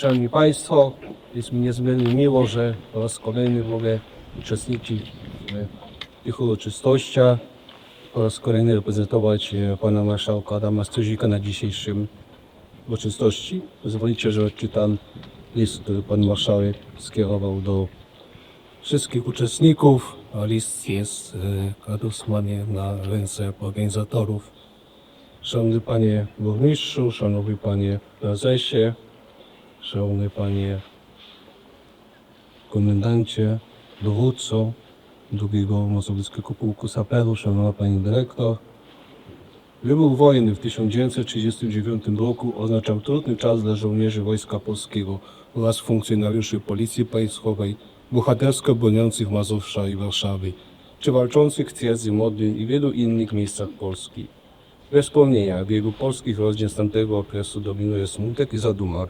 Szanowni Państwo, jest mi niezmiernie miło, że po raz kolejny mogę uczestniczyć w tych uroczystościach, po raz kolejny reprezentować e, Pana Marszałka Adama Stuzika na dzisiejszym uroczystości. Pozwolicie, że odczytam list, który Pan Marszałek skierował do wszystkich uczestników, a list jest e, adresowany na ręce organizatorów. Szanowny Panie Burmistrzu, Szanowny Panie Prezesie, Szanowny Panie Komendancie, Dowódco drugiego Mazowieckiego Pułku Saperów, Szanowna Pani Dyrektor. Wybuch wojny w 1939 roku oznaczał trudny czas dla żołnierzy Wojska Polskiego oraz funkcjonariuszy Policji Państwowej, bohatersko broniących Mazowsza i Warszawy, czy walczących w Twierdzy Modlin i wielu innych miejscach Polski. Bez wspomnienia biegu polskich rodzin z tamtego okresu dominuje smutek i zadumar,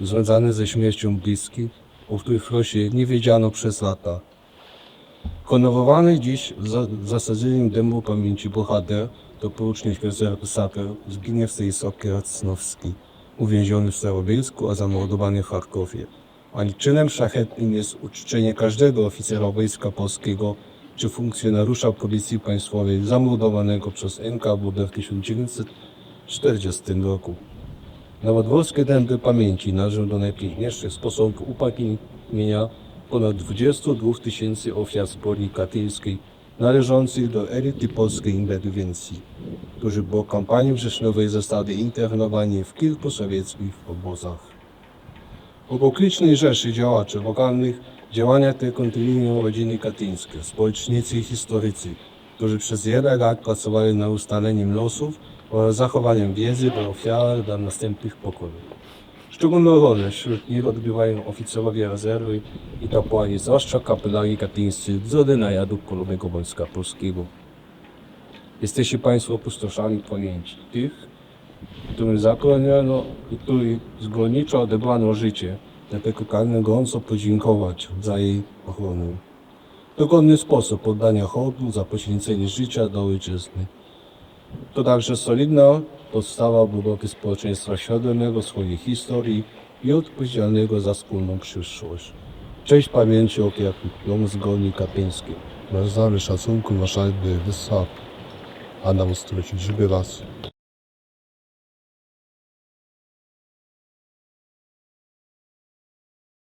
związany ze śmiercią bliskich, o których w Rosie nie wiedziano przez lata. Honorowany dziś za, zasadzeniem dębu pamięci bohater to porucznik rezerwy Saper zginie w tej sopie Racnowski, uwięziony w Starobielsku, a zamordowany w Charkowie. A czynem szlachetnym jest uczczenie każdego oficera Wojska Polskiego czy funkcjonariusza Policji Państwowej zamordowanego przez NKWD w 1940 roku. Nowodworskie dęby pamięci należą do najpiękniejszych sposobów upamiętnienia ponad 22 tysięcy ofiar zbrodni katyńskiej należących do elity polskiej inteligencji, którzy po kampanii wrześniowej zostali internowani w kilku sowieckich obozach. Obok licznej rzeszy działaczy lokalnych działania te kontynuują rodziny katyńskie, społecznicy i historycy, którzy przez wiele lat pracowali nad ustaleniem losów oraz zachowaniem wiedzy dla ofiar dla następnych pokoleń. Szczególną rolę wśród nich odgrywają oficerowie rezerwy i kapłani, zwłaszcza kapelani katyńscy z rody najadu Polowego Wojska Polskiego. Jesteście Państwo opustoszami pamięci tych, którym zabroniono i których zbrodniczo odebrano życie. Dlatego pragnę gorąco podziękować za jej ochronę. To godny sposób oddania hołdu za poświęcenie życia dla ojczyzny. To także solidna podstawa budowy społeczeństwa świadomego swojej historii i odpowiedzialnego za wspólną przyszłość. Cześć pamięci ofiar Domu Zgodni Katyńskiej. Marzamy szacunku marszałek Wysok. Adam Strucić, żeby was.